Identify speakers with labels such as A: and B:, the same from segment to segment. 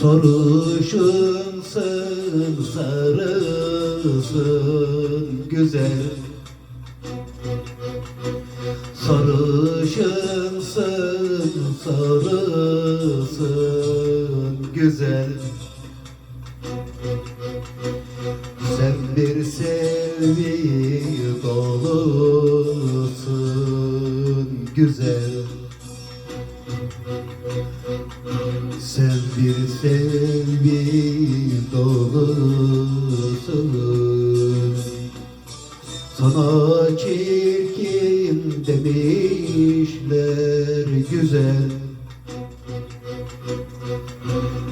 A: Soruşunsun sarılsın güzel. Sarışınsa sarısın güzel. Sen bir sevgi dolusun güzel. Sen bir sevgi dolusun Sana çirkin demişler güzel.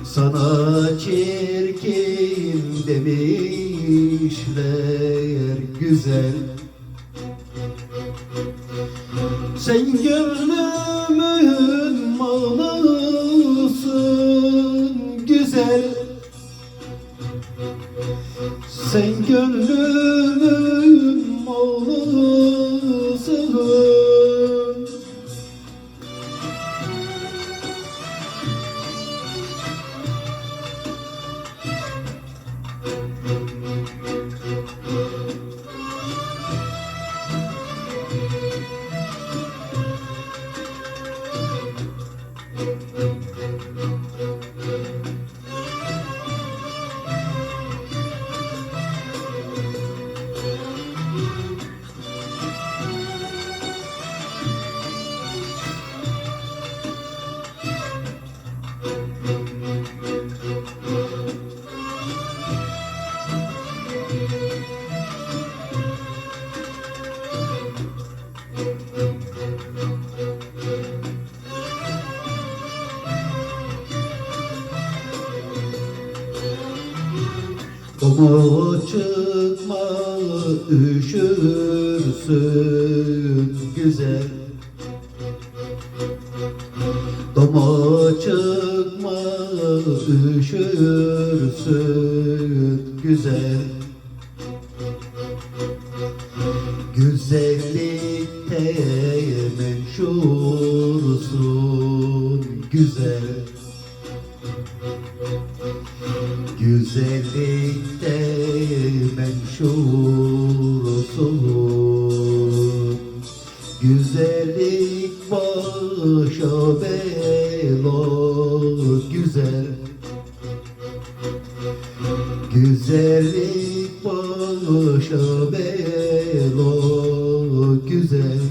A: Sana çirkin demişler güzel. Sen gönlümün malısın güzel. Sen gönlümün malısın thank you Doma çıkma üşürsün güzel. Doma çıkma üşürsün güzel. Güzellikte menşursun güzel Güzellikte menşursun Güzellik başa bela güzel. Güzellik başa bela güzel